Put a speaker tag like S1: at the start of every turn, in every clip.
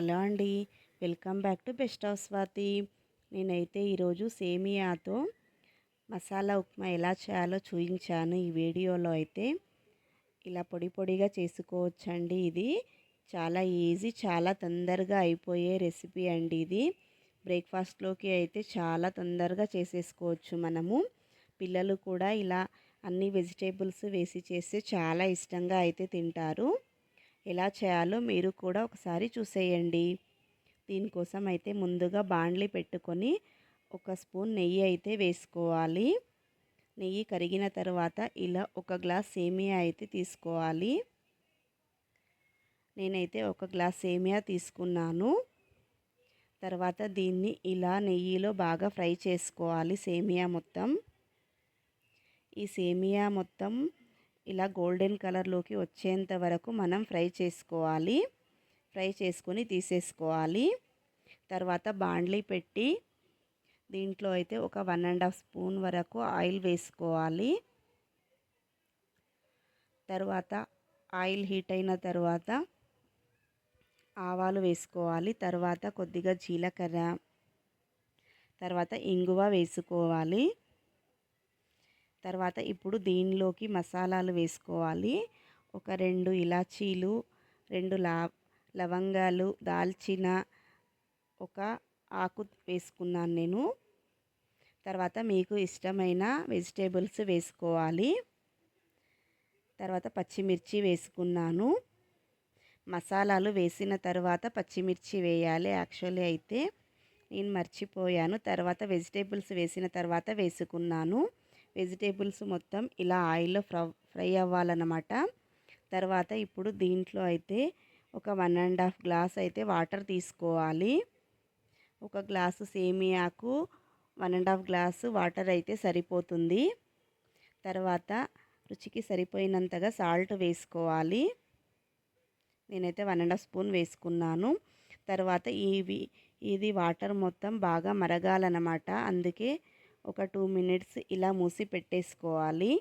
S1: Hello అండి. Welcome back to best of Swathi. నేనైతే ఈరోజు సేమియాతో మసాలా ఉప్మా ఎలా చేయాలో చూపించాను ఈ వీడియోలో అయితే. ఇలా పొడి పొడిగా చేసుకోవచ్చండి ఇది. చాలా ఈజీ చాలా తొందరగా అయిపోయే రెసిపీ అండి ఇది. బ్రేక్ఫాస్ట్లోకి అయితే చాలా తొందరగా చేసేసుకోవచ్చు మనము. పిల్లలు కూడా ఇలా అన్ని వెజిటేబుల్స్ వేసి చేస్తే చాలా ఇష్టంగా అయితే తింటారు. ఎలా చేయాలో మీరు కూడా ఒకసారి చూసేయండి. దీనికోసం అయితే ముందుగా బాండ్లీ పెట్టుకొని ఒక స్పూన్ నెయ్యి అయితే వేసుకోవాలి. నెయ్యి కరిగిన తర్వాత ఇలా ఒక గ్లాస్ సేమియా అయితే తీసుకోవాలి. నేనైతే ఒక గ్లాస్ సేమియా తీసుకున్నాను. తర్వాత దీన్ని ఇలా నెయ్యిలో బాగా ఫ్రై చేసుకోవాలి సేమియా మొత్తం. ఈ సేమియా మొత్తం ఇలా గోల్డెన్ కలర్లోకి వచ్చేంత వరకు మనం ఫ్రై చేసుకోవాలి. ఫ్రై చేసుకొని తీసేసుకోవాలి. తర్వాత బాండ్లీ పెట్టి దీంట్లో అయితే ఒక వన్ అండ్ హాఫ్ స్పూన్ వరకు ఆయిల్ వేసుకోవాలి. తర్వాత ఆయిల్ హీట్ అయిన తర్వాత ఆవాలు వేసుకోవాలి. తర్వాత కొద్దిగా జీలకర్ర తర్వాత ఇంగువ వేసుకోవాలి. తర్వాత ఇప్పుడు దీనిలోకి మసాలాలు వేసుకోవాలి. ఒక రెండు ఇలాచీలు రెండు లా లవంగాలు దాల్చిన ఒక ఆకు వేసుకున్నాను నేను. తర్వాత మీకు ఇష్టమైన వెజిటేబుల్స్ వేసుకోవాలి. తర్వాత పచ్చిమిర్చి వేసుకున్నాను. మసాలాలు వేసిన తర్వాత పచ్చిమిర్చి వేయాలి. యాక్చువల్లీ అయితే నేను మర్చిపోయాను. తర్వాత వెజిటేబుల్స్ వేసిన తర్వాత వేసుకున్నాను. వెజిటేబుల్స్ మొత్తం ఇలా ఆయిల్లో ఫ్రై అవ్వాలన్నమాట. తర్వాత ఇప్పుడు దీంట్లో అయితే ఒక వన్ అండ్ హాఫ్ గ్లాస్ అయితే వాటర్ తీసుకోవాలి. ఒక glass సేమియాకు one and half glass water అయితే సరిపోతుంది. తర్వాత రుచికి సరిపోయినంతగా సాల్ట్ వేసుకోవాలి. నేనైతే వన్ అండ్ హాఫ్ స్పూన్ వేసుకున్నాను. తర్వాత ఇవి ఇది వాటర్ మొత్తం బాగా మరగాలన్నమాట. అందుకే ఒక టూ మినిట్స్ ఇలా మూసి పెట్టేసుకోవాలి.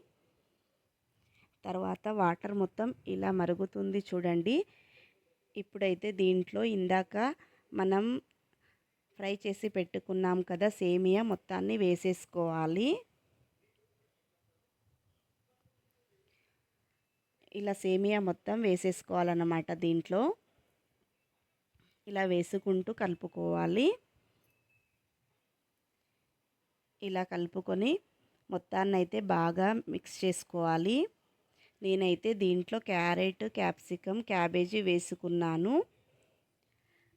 S1: తర్వాత వాటర్ మొత్తం ఇలా మరుగుతుంది చూడండి. ఇప్పుడైతే దీంట్లో ఇందాక మనం ఫ్రై చేసి పెట్టుకున్నాం కదా సేమియా మొత్తాన్ని వేసేసుకోవాలి. ఇలా సేమియా మొత్తం వేసేసుకోవాలన్నమాట దీంట్లో. ఇలా వేసుకుంటూ కలుపుకోవాలి. ఇలా కలుపుకొని మొత్తాన్ని అయితే బాగా మిక్స్ చేసుకోవాలి. నేనైతే దీంట్లో క్యారెట్ క్యాప్సికమ్ క్యాబేజీ వేసుకున్నాను.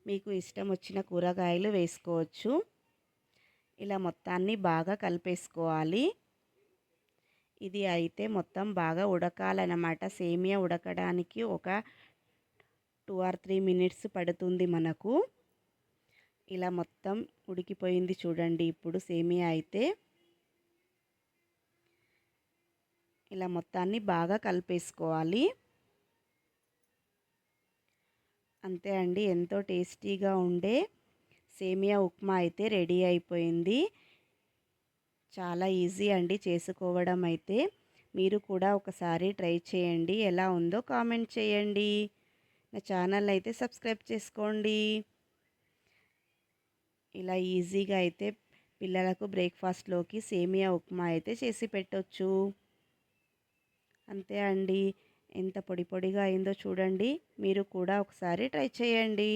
S1: మీకు ఇష్టం వచ్చిన కూరగాయలు వేసుకోవచ్చు. ఇలా మొత్తాన్ని బాగా కలిపేసుకోవాలి. ఇది అయితే మొత్తం బాగా ఉడకాలన్నమాట. సేమియా ఉడకడానికి ఒక టూ ఆర్ త్రీ మినిట్స్ పడుతుంది మనకు. ఇలా మొత్తం ఉడికిపోయింది చూడండి. ఇప్పుడు సేమియా అయితే ఇలా మొత్తాన్ని బాగా కలిపేసుకోవాలి. అంతే అండి ఎంతో టేస్టీగా ఉండే సేమియా ఉప్మా అయితే రెడీ అయిపోయింది. చాలా ఈజీ అండి చేసుకోవడం అయితే. మీరు కూడా ఒకసారి ట్రై చేయండి ఎలా ఉందో కామెంట్ చేయండి. నా ఛానల్ అయితే సబ్స్క్రైబ్ చేసుకోండి. ఇలా ఈజీగా అయితే పిల్లలకు బ్రేక్ఫాస్ట్లోకి సేమియా ఉప్మా అయితే చేసి పెట్టవచ్చు అంతే అండి. ఎంత పొడి పొడిగా అయిందో చూడండి. మీరు కూడా ఒకసారి ట్రై చేయండి.